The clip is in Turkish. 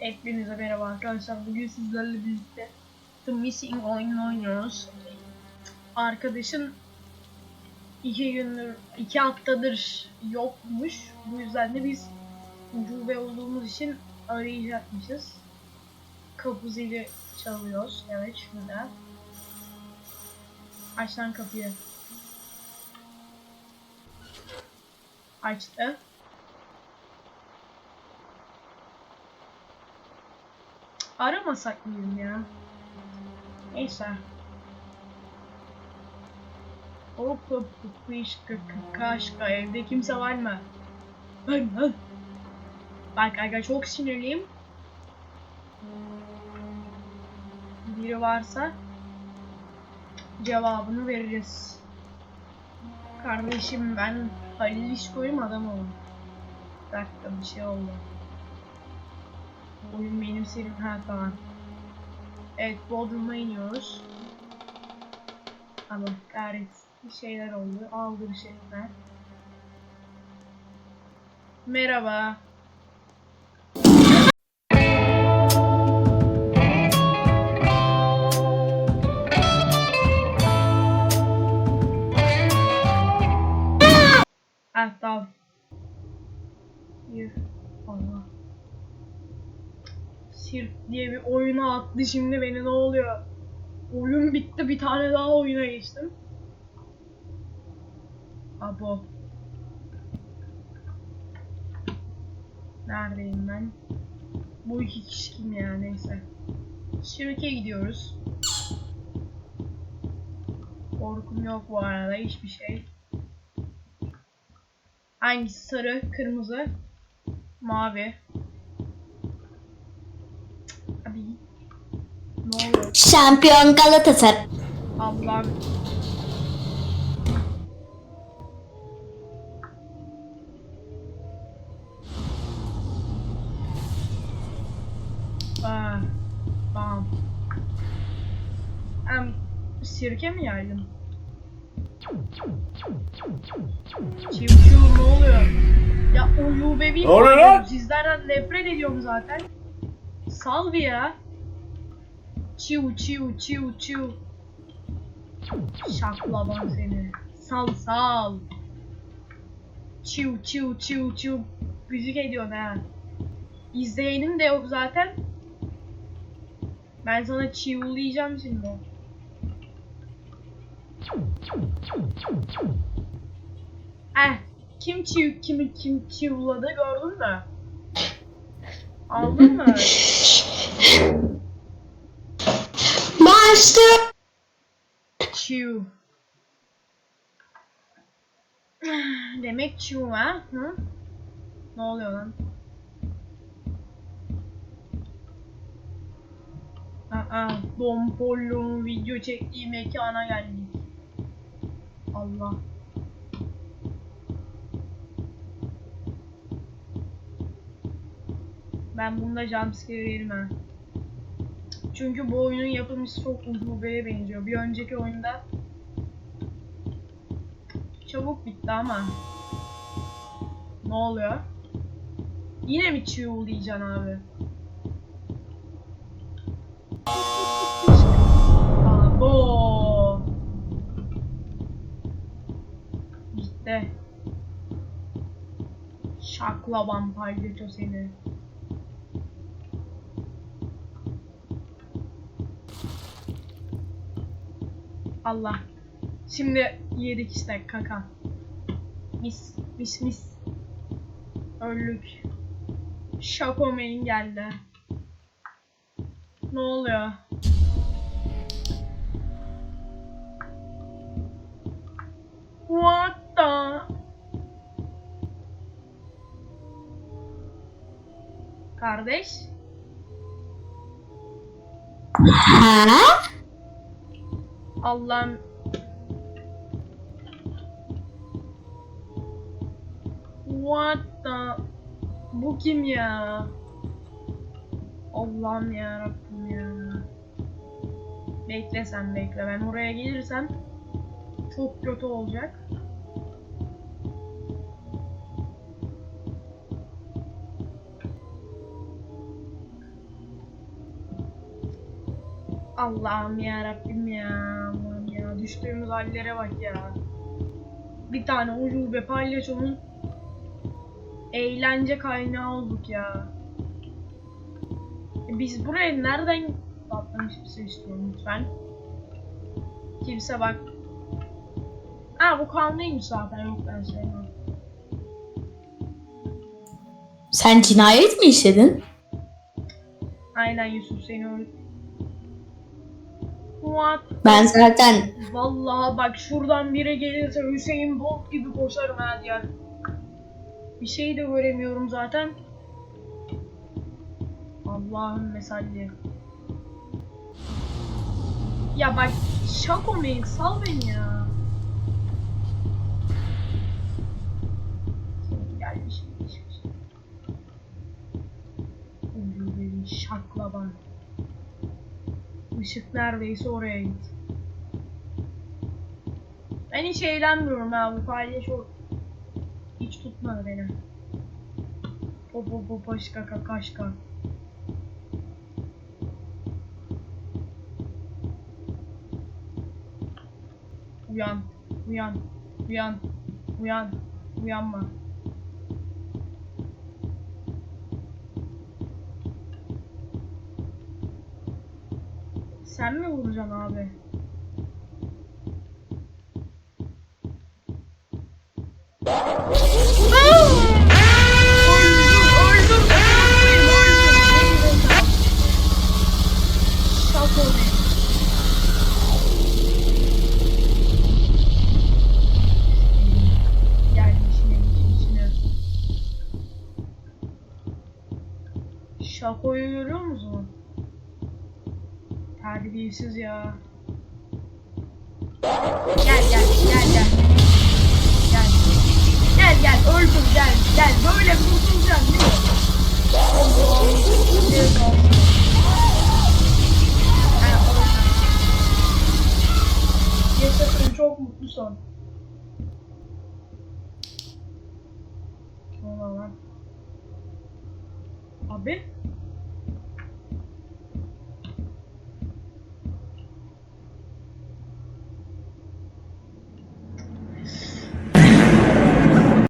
Hepinize merhaba arkadaşlar. Bugün sizlerle birlikte The Missing oyununu oynuyoruz. Arkadaşın iki gündür, iki haftadır yokmuş. Bu yüzden de biz ucube olduğumuz için arayacakmışız. Kapı zili çalıyoruz. Evet şurada. Aç lan kapıyı. Açtı. Aramasak mıyım ya? Neyse. Hop hop hop kışkı kaşka evde kimse var mı? Lan lan. Bak aga çok sinirliyim. Biri varsa cevabını veririz. Kardeşim ben Halil İşko'yum adam olun. Bir dakika bir şey oldu. Oyun benim serim ha tamam. Evet Bodrum'a iniyoruz. Ama kahretsin bir şeyler oldu. Aldı bir şeyler. Merhaba. Ah tamam. Yuh. Allah. Sirk diye bir oyuna attı şimdi beni ne oluyor? Oyun bitti bir tane daha oyuna geçtim. Abo. Neredeyim ben? Bu iki kişi kim ya neyse. Sirk'e gidiyoruz. Korkum yok bu arada hiçbir şey. Hangisi sarı, kırmızı, mavi? Abi. Ne oluyor? Şampiyon Galatasaray. Ablam. Aa, tamam. Em, sirke mi yaydın? Çiv çiv ne oluyor? Ya uyu bebeğim. Ne oluyor lan? Sizlerden nefret ediyorum zaten. Sal bir ya. Çiu çiu çiu çiu. Şaklaban seni. Sal sal. Çiu çiu çiu çiu. Müzik ediyorsun ha. İzleyenim de yok zaten. Ben sana çiulayacağım şimdi. Eh, kim çiu kimi kim çiuladı gördün mü? Aldın mı? Master. Chew. Demek chew ha? Hı? Ne oluyor lan? Aa, Pollo'nun video çektiği mekana geldik. Allah. Ben bunda jumpscare yerim ha. Çünkü bu oyunun yapımcısı çok ucubeye benziyor. Bir önceki oyunda çabuk bitti ama. Ne oluyor? Yine mi çiğulayacaksın abi? Abo. Gitti. Şaklaban palyaço seni. Allah. Şimdi yedik işte kaka. Mis mis mis. Öldük. Şakomeyin geldi. Ne oluyor? What the? Kardeş? Ha? Allah'ım. What the? Bu kim ya? Allah'ım ya Rabbim ya. Bekle sen bekle. Ben oraya gelirsem çok kötü olacak. Allah'ım ya Rabbim ya. Aman ya düştüğümüz hallere bak ya. Bir tane ucube palyaçonun eğlence kaynağı olduk ya. E Biz buraya nereden atlamış şey istiyorum lütfen. Kimse bak. Aa bu kanlıymış zaten yok ben sevmem. Sen cinayet mi işledin? Aynen Yusuf seni What? Ben zaten Vallahi bak şuradan biri gelirse Hüseyin Bolt gibi koşarım ha diğer. Bir şey de göremiyorum zaten. Allah'ım mesalli. Ya bak şako mail sal beni ya. Gelmiş şaklaban. Işık neredeyse oraya git. Ben hiç eğlenmiyorum ha bu palyaço. Hiç tutmadı beni. Popo popo şaka kaşka. Uyan, uyan, uyan, uyan, uyanma. Sen mi vuracaksın abi? Şakoyu görüyor musun? Terbiyesiz ya. Gel gel gel gel. Gel. Gel gel öldür gel gel böyle kurtulacaksın değil mi? Yaşasın çok mutlu son. Abi?